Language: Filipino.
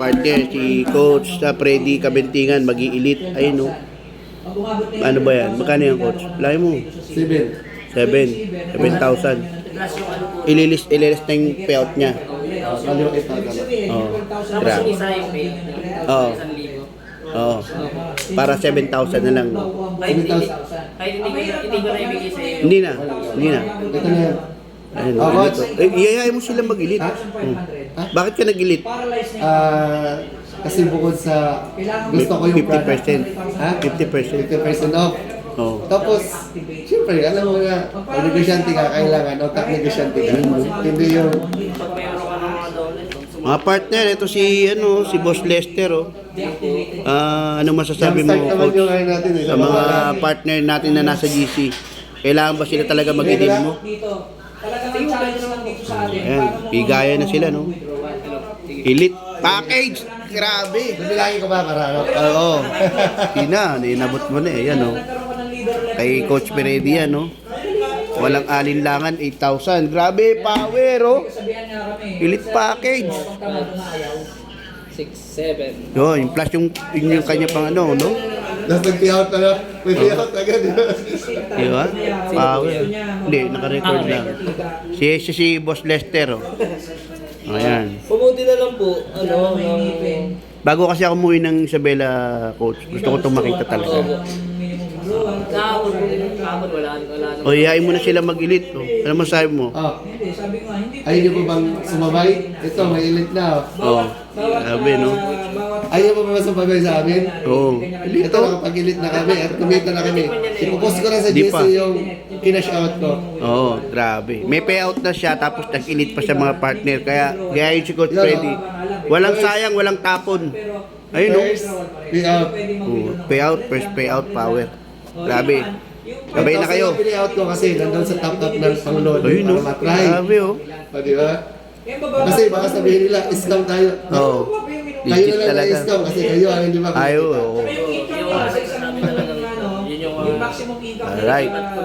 partner, si Coach sa Freddy Kabintingan, mag-i-elite. Ayun, no? Ano ba yan? Magkano yan, Coach? Laki mo. Seven. 7. 7,000. Ililis, ililis na yung payout niya. Na. Oo. Tapos Grabe. Oo. Libo. Oo. Para 7,000 na lang. Kahit hindi, kahit hindi, ko- hindi ko na ibigay sa iyo. Hindi na. Hindi na. Ito na yan. Ayun, Ah, oh, Coach. Eh, iyayain mo sila mag-elite. Hmm. Bakit ka nag-elite? Ah, kasi bukod sa gusto ko yung product. 50%. Ha? 50%. 50% off. Oo. Tapos, siyempre, alam mo nga, negosyante ka, kailangan, otak negosyante ka. Hindi yung, mga partner, ito si ano, si Boss Lester oh. Ah, ano masasabi mo, coach? yung ano natin eh. Sa mga partner natin na nasa GC, kailangan ba sila talaga mag-edit mo? Talagang ang challenge lang dito sa atin. Ayan, bigaya na sila, no? Elite package! Grabe! Nabilangin ko ba para ano? Oo. Tina, inabot mo na eh. Yan left. Kay Coach Peredi yan oh. Walang alinlangan, 8,000. Grabe, power oh. Elite package. Pag tamad na ayaw. 6, 7. Yun, yung plus yung, yung, yung kanya pang ano, no? Tapos nag-payout na lang. May payout agad. di ba? Di ba? Power. Hindi, naka-record lang. Si, si, si Boss Lester oh. Ayan. Pumuti na lang po, ano, ng... ngipin. Bago kasi ako umuwi ng Isabela, coach, gusto ko itong makita talaga. Opo. Minimum withdrawal. Kahapon, kahapon wala, wala. O, iyayin mo na sila mag-elite. Oh. Ano masabi mo? Oh, Hindi, sabi ko nga, hindi. ayaw niyo po bang sumabay? Ito, may elite na. oh. Oo. Sabi, no? Ayaw po ba sumabay sa amin? Oo. Ito, nakapag-elite na kami at kumita na kami. Ipopost ko na sa Di GC yung kinash out ko. Oo, grabe. May payout na siya, tapos nag-elite pa sa mga partner. Kaya, kaya yun si Coach Freddy. Walang sayang, walang tapon. Ayun, no? First, payout. Oo, payout, first payout, power. Grabe. Sabay na kayo. Yung payout ko kasi nandun sa top-top ng pang-load. Ayun, no? Para matry. Grabe, oh. O, di ba? Kasi baka sabihin nila, scam tayo. Oo. Kayo Legit na lang talaga. na-scam kasi kayo ang hindi ba? Ayaw, oo. Yung income Yung mo sa ano, isang sabi ano, talaga, ano, yun yung, yung ah, maximum income Alright. nila,